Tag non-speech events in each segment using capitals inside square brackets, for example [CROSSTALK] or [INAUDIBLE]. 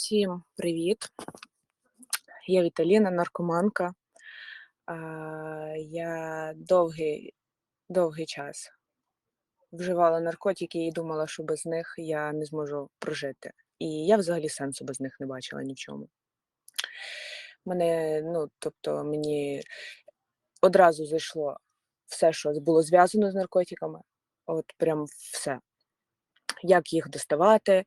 Всім привіт! Я Віталіна, наркоманка. Я довгий, довгий час вживала наркотики і думала, що без них я не зможу прожити. І я взагалі сенсу без них не бачила ні в чому. Мене, ну, тобто, мені одразу зайшло все, що було зв'язано з наркотиками. От прям все як їх доставати,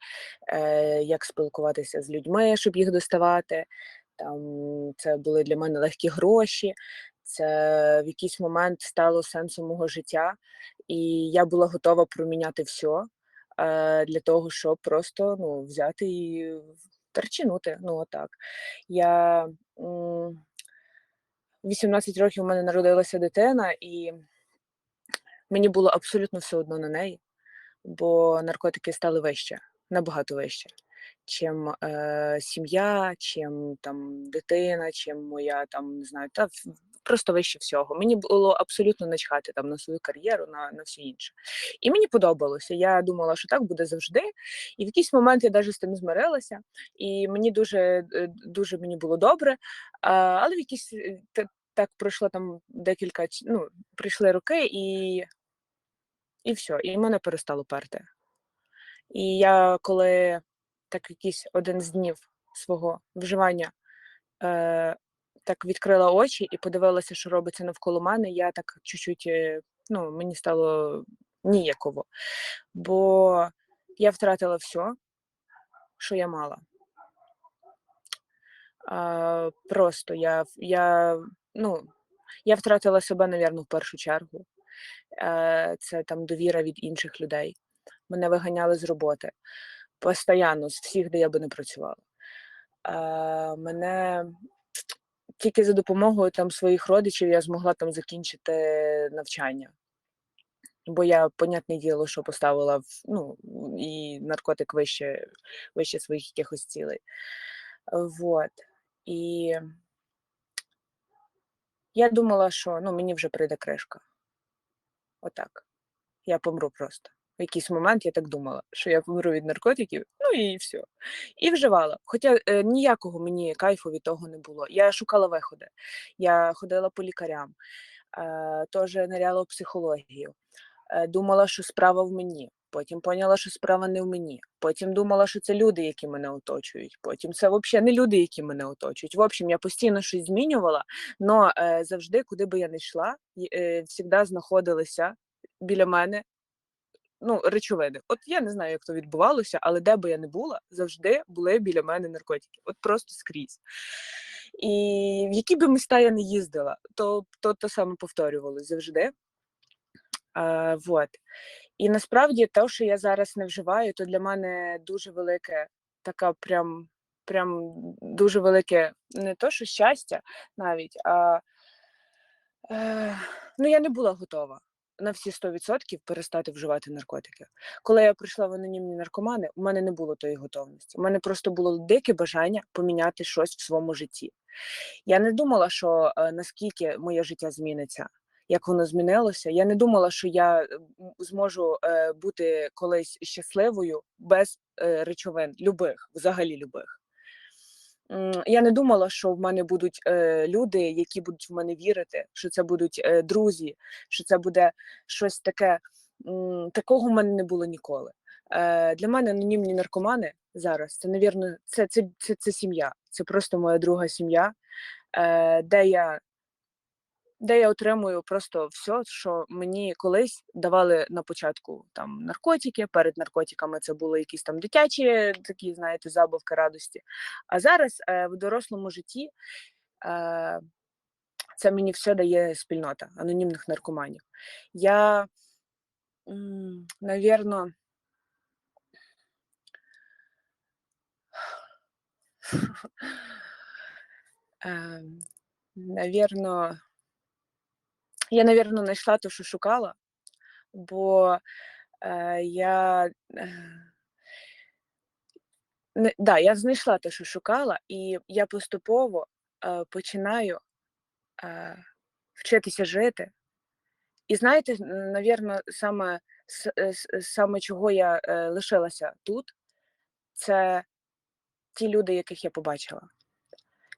е, як спілкуватися з людьми, щоб їх доставати. Там Це були для мене легкі гроші, це в якийсь момент стало сенсом мого життя, і я була готова проміняти все для того, щоб просто ну, взяти і терчинути. Ну, отак. Я 18 років у мене народилася дитина, і мені було абсолютно все одно на неї бо наркотики стали вище, набагато вище, чим е, сім'я, чим там дитина, чим моя там не знаю, та просто вище всього. Мені було абсолютно начхати там на свою кар'єру, на на все інше. І мені подобалося. Я думала, що так буде завжди. І в якийсь момент я навіть з тим змирилася, і мені дуже е, дуже мені було добре. А, Але в якийсь е, так пройшло там декілька ну, прийшли роки, і і все, і мене перестало перти. І я коли так якийсь один з днів свого вживання е, так відкрила очі і подивилася, що робиться навколо мене, я так чуть-чуть, е, ну, мені стало ніяково. Бо я втратила все, що я мала. А, Просто я я, ну, я втратила себе, мабуть, в першу чергу. Е, це там довіра від інших людей. Мене виганяли з роботи постійно, з всіх, де я би не працювала. Е, мене тільки за допомогою там своїх родичів я змогла там закінчити навчання. Бо я, понятне діло, що поставила в, ну, і наркотик вище вище своїх якихось цілей. Вот. І я думала, що ну, мені вже прийде кришка. Отак. Я помру просто. В якийсь момент я так думала, що я помру від наркотиків, ну і все. І вживала. Хоча е, ніякого мені кайфу від того не було. Я шукала виходи. Я ходила по лікарям, е, теж ниряла психологію, е, думала, що справа в мені. Потім поняла, що справа не в мені. Потім думала, що це люди, які мене оточують. Потім це взагалі не люди, які мене оточують. В общем, я постійно щось змінювала, але е, завжди, куди би я не йшла, е, завжди знаходилися біля мене ну, речовини. От я не знаю, як то відбувалося, але де би я не була, завжди були біля мене наркотики. От просто скрізь. І в які би міста я не їздила, то то, то саме повторювалося завжди. А, вот. І насправді те, що я зараз не вживаю, то для мене дуже велике, така прям прям дуже велике, не то, що щастя навіть, а е, ну я не була готова на всі 100% перестати вживати наркотики. Коли я прийшла в анонімні наркомани, у мене не було тої готовності. У мене просто було дике бажання поміняти щось в своєму житті. Я не думала, що е, наскільки моє життя зміниться як воно змінилося. Я не думала, що я е, зможу е, бути колись щасливою без е, речовин, любих, взагалі любих. Я не думала, що в мене будуть е, люди, які будуть в мене вірити, що це будуть е, друзі, що це буде щось таке. М, такого в мене не було ніколи. Е, Для мене анонімні наркомани зараз це, навірно, це, це, це, це сім'я. Це просто моя друга сім'я, е, де я де я отримую просто все, що мені колись давали на початку там наркотики. Перед наркотиками це були якісь там дитячі такі, знаєте, забавки радості. А зараз е, в дорослому житті е, це мені все дає спільнота анонімних наркоманів. Я, навірно, [LAUGHS] е, навірно, я, навірно, знайшла те, що шукала, бо е, я е, да, я знайшла те, що шукала, і я поступово е, починаю е, вчитися жити. І знаєте, навірно, саме саме чого я е, лишилася тут, це ті люди, яких я побачила.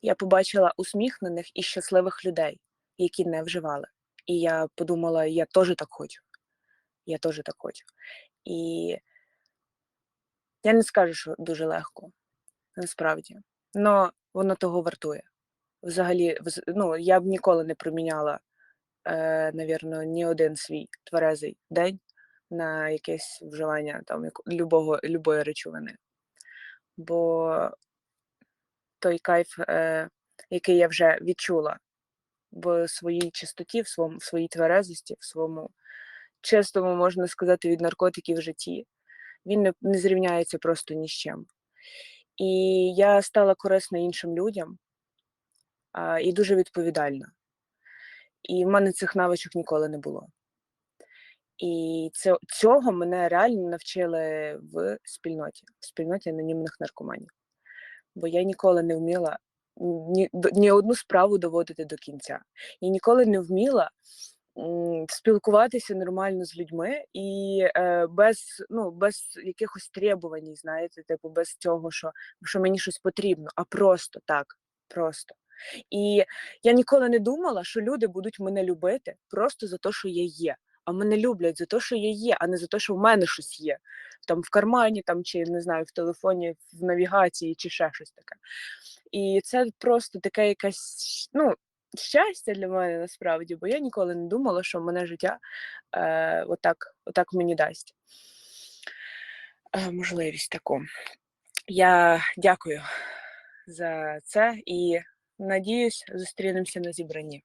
Я побачила усміхнених і щасливих людей, які не вживали. І я подумала, я теж так хочу. Я теж так хочу. І я не скажу, що дуже легко, насправді. Но воно того вартує. Взагалі, ну, я б ніколи не проміняла, е, навірно, ні один свій тверезий день на якесь вживання там любого, любої речовини. Бо той кайф, е, який я вже відчула в своїй чистоті, в, своєму, в своїй тверезості, в своєму чистому, можна сказати, від наркотиків житті, він не, не зрівняється просто ні з чим. І я стала корисна іншим людям а, і дуже відповідальна. І в мене цих навичок ніколи не було. І це, цього мене реально навчили в спільноті, в спільноті анонімних наркоманів. Бо я ніколи не вміла ні, ні одну справу доводити до кінця. Я ніколи не вміла спілкуватися нормально з людьми і е, без, ну, без якихось требувань, знаєте, типу, без цього, що, що мені щось потрібно, а просто так, просто. І я ніколи не думала, що люди будуть мене любити просто за те, що я є. А мене люблять за те, що я є, а не за те, що в мене щось є. Там в кармані, там, чи не знаю, в телефоні, в навігації, чи ще щось таке. І це просто таке якесь ну, щастя для мене насправді, бо я ніколи не думала, що мене життя е, отак, отак мені дасть е, можливість таку. Я дякую за це і надіюсь, зустрінемося на зібранні.